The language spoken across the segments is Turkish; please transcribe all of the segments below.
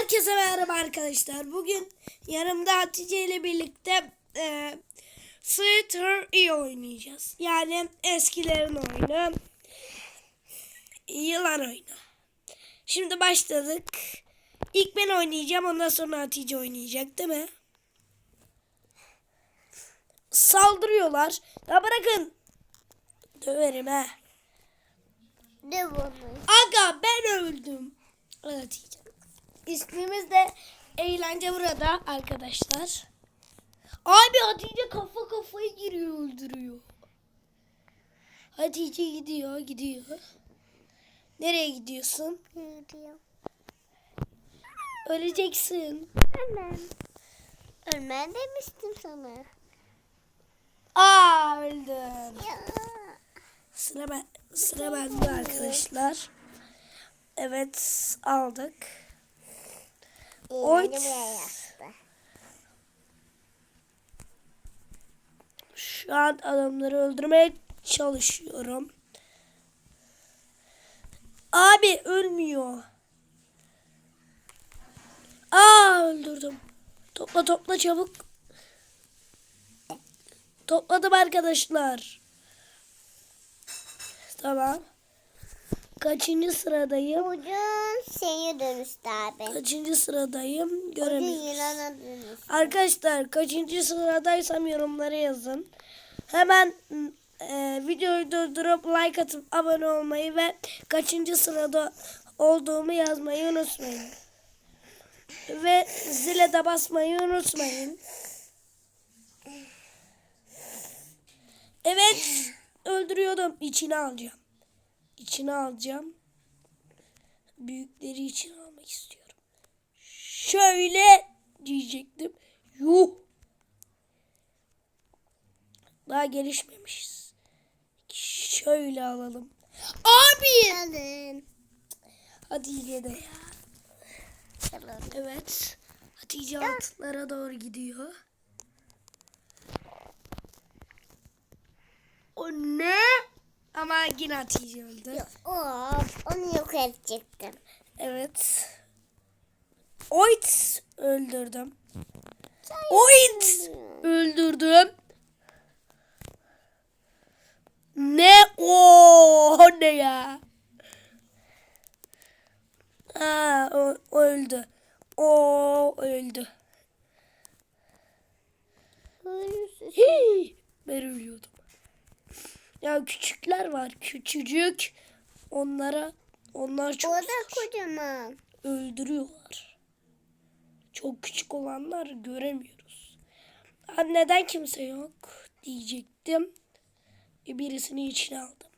Herkese merhaba arkadaşlar. Bugün yanımda Hatice ile birlikte e, Sweet Her E oynayacağız. Yani eskilerin oyunu. Yılan oyunu. Şimdi başladık. İlk ben oynayacağım ondan sonra Hatice oynayacak değil mi? Saldırıyorlar. Ya bırakın. Döverim ha. Ne bunu? Aga ben öldüm. Hatice. İsmimiz de eğlence burada arkadaşlar. Abi Hatice kafa kafaya giriyor öldürüyor. Hatice gidiyor gidiyor. Nereye gidiyorsun? Gidiyor. Öleceksin. Ölmem. Ölmem demiştim sana. Aa öldüm. Ya. Sıra ben sıra bende arkadaşlar. Evet aldık. Yaptı. Şu an adamları öldürmeye çalışıyorum. Abi ölmüyor. Aa öldürdüm. Topla topla çabuk. Topladım arkadaşlar. Tamam. Kaçıncı sıradayım? Ucun şeye dönüştü abi. Kaçıncı sıradayım? Dönüştü. Arkadaşlar kaçıncı sıradaysam yorumlara yazın. Hemen e, videoyu durdurup like atıp abone olmayı ve kaçıncı sırada olduğumu yazmayı unutmayın. Ve zile de basmayı unutmayın. Evet öldürüyordum. İçine alacağım. İçine alacağım. Büyükleri içine almak istiyorum. Şöyle diyecektim. Yuh. Daha gelişmemişiz. Şöyle alalım. Abi. Alın. Hatice de ya. Alın. Evet. Hatice altlara doğru gidiyor. O ne? Ama yine Hatice öldü. Of, onu yok edecektim. Evet. Oit öldürdüm. Oit öldürdüm. Ne o ne ya? Aa, o öldü. O öldü. Hii, ben ölüyordum. Ya küçükler var. Küçücük. Onlara onlar çok O da kocaman. öldürüyorlar. Çok küçük olanlar göremiyoruz. Ha, neden kimse yok diyecektim. E, Birisini içine aldım.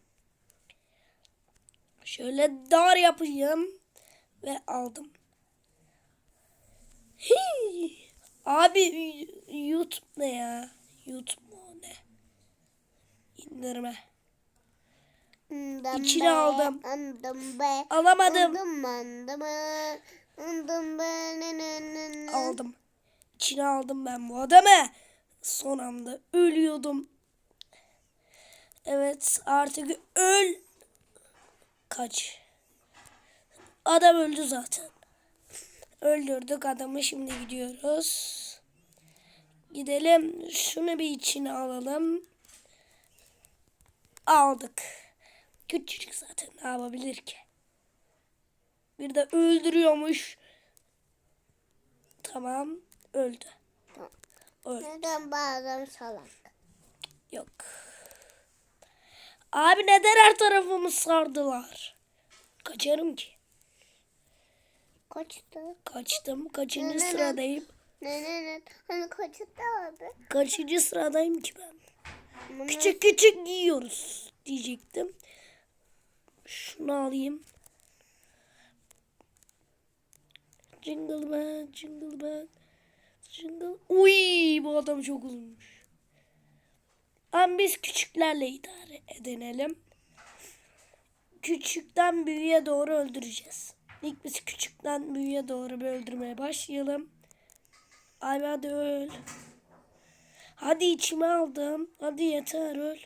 Şöyle dar yapayım ve aldım. Hii. Abi YouTube ne ya? YouTube? İndirme. İçine aldım. Alamadım. Aldım. İçine aldım ben bu adamı. Son anda ölüyordum. Evet artık öl. Kaç. Adam öldü zaten. Öldürdük adamı şimdi gidiyoruz. Gidelim şunu bir içine alalım. Aldık. Küçücük zaten ne yapabilir ki? Bir de öldürüyormuş. Tamam öldü. Öldü. Neden bağırdım salak? Yok. Abi neden her tarafımı sardılar? Kaçarım ki. Kaçtı. Kaçtım. Kaçıncı sıradayım? Ne ne ne. Hani kaçtı abi. Kaçıncı sıradayım ki ben? Bunu Küçük küçük giyiyoruz diyecektim. Şunu alayım. Jingle bell, jingle bell, jingle. Uy, bu adam çok uzunmuş. Ama biz küçüklerle idare edelim. Küçükten büyüğe doğru öldüreceğiz. İlk biz küçükten büyüğe doğru bir öldürmeye başlayalım. Abi hadi öl. Hadi içime aldım. Hadi yeter öl.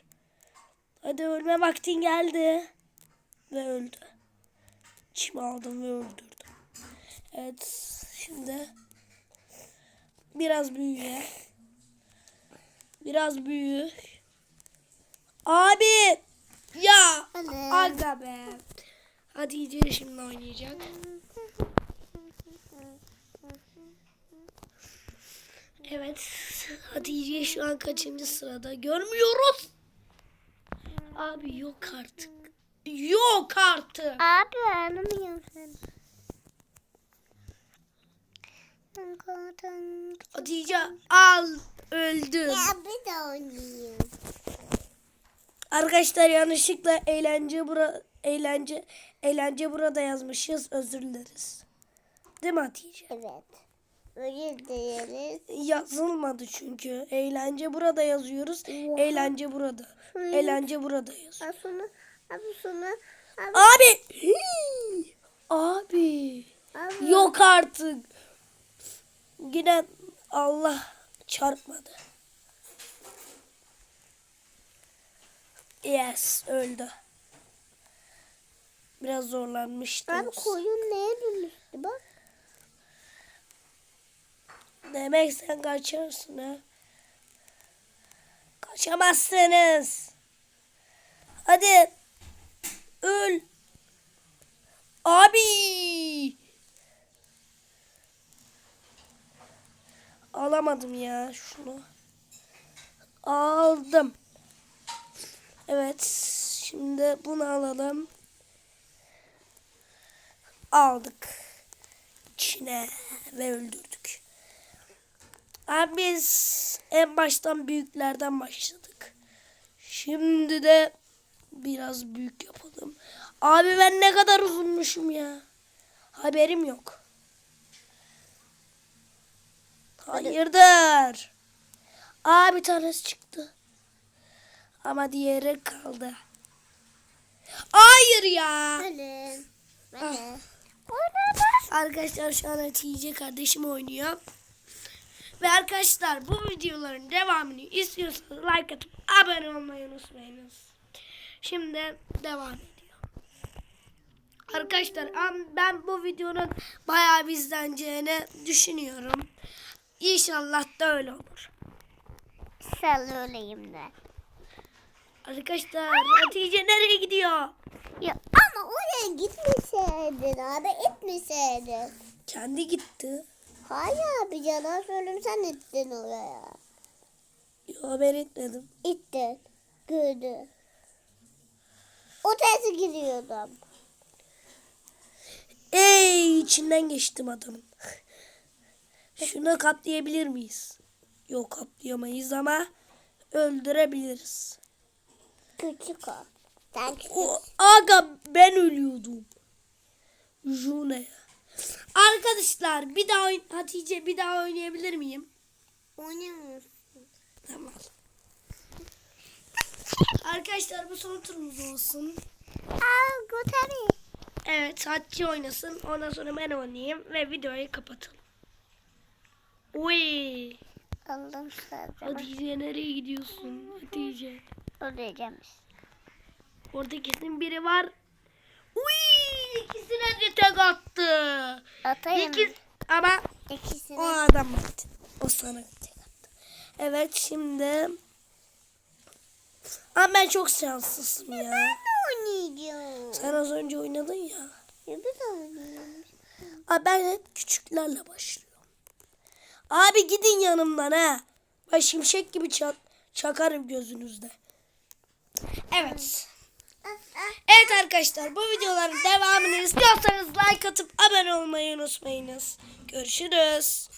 Hadi ölme vaktin geldi. Ve öldü. İçime aldım ve öldürdüm. Evet Şimdi biraz büyüye. Biraz büyü. Abi ya aga be. Hatice şimdi oynayacak. Evet. Hatice şu an kaçıncı sırada? Görmüyoruz. Abi yok artık. Yok artık. Abi anlamıyorum seni. Hatice al öldün. Ya bir de oynayayım. Arkadaşlar yanlışlıkla eğlence bura eğlence eğlence burada yazmışız. Özür dileriz. Değil mi Hatice? Evet. Öyle deriz. Yazılmadı çünkü. Eğlence burada yazıyoruz. Eğlence burada. Eğlence burada yazıyor. Abi sonra, abi sonra, abi, Abi. Hii! Abi. abi. Yok artık. Yine Allah çarpmadı. Yes öldü. Biraz zorlanmıştı. Abi koyun neye dönüştü bak. Demek sen kaçarsın ha. Kaçamazsınız. Hadi. Öl. Abi. Alamadım ya şunu. Aldım. Evet. Şimdi bunu alalım. Aldık. İçine ve öldürdük. Abi biz en baştan büyüklerden başladık. Şimdi de biraz büyük yapalım. Abi ben ne kadar uzunmuşum ya. Haberim yok. Hayırdır? Aa bir tanesi çıktı. Ama diğeri kaldı. Hayır ya. Hadi. Ah. Arkadaşlar şu an Hatice kardeşim oynuyor. Ve arkadaşlar bu videoların devamını istiyorsanız like atıp abone olmayı unutmayınız. Şimdi devam ediyor. Arkadaşlar ben bu videonun bayağı bir izleneceğini düşünüyorum. İnşallah da öyle olur. Sen öyleyim de. Arkadaşlar Hatice nereye gidiyor? Ya ama oraya gitmeseydin abi etmeseydin. Kendi gitti. Hayır abi yalan söyleyeyim sen ettin oraya. Yo ben etmedim. İttin. Gördü. O tersi giriyordum. Ey içinden geçtim adamın. Şunu kaplayabilir miyiz? Yok kaplayamayız ama öldürebiliriz. Küçük o. Sen küçük. O, aga ben ölüyordum. June. Arkadaşlar bir daha oyn- Hatice bir daha oynayabilir miyim? Oynamıyorsun. Tamam. Arkadaşlar bu son turumuz olsun. Aa kurtarayım. Evet Hatice oynasın. Ondan sonra ben oynayayım ve videoyu kapatalım. Uy. Aldım sadece. Hatice nereye gidiyorsun Hatice? Ödeyeceğim. Orada kesin biri var. Uy ikisine de tek attı. Atayım. İki, ama İkisini. o adam attı. O sana tek attı. Evet şimdi ama ben çok şanslısın ya. oynayacağım. Sen az önce oynadın ya. Ya bir de oynayayım. Abi ben hep küçüklerle başlıyorum. Abi gidin yanımdan ha. Ben şimşek gibi çak çakarım gözünüzde. Evet. Evet arkadaşlar bu videoların devamını istiyorsanız like atıp abone olmayı unutmayınız. Görüşürüz.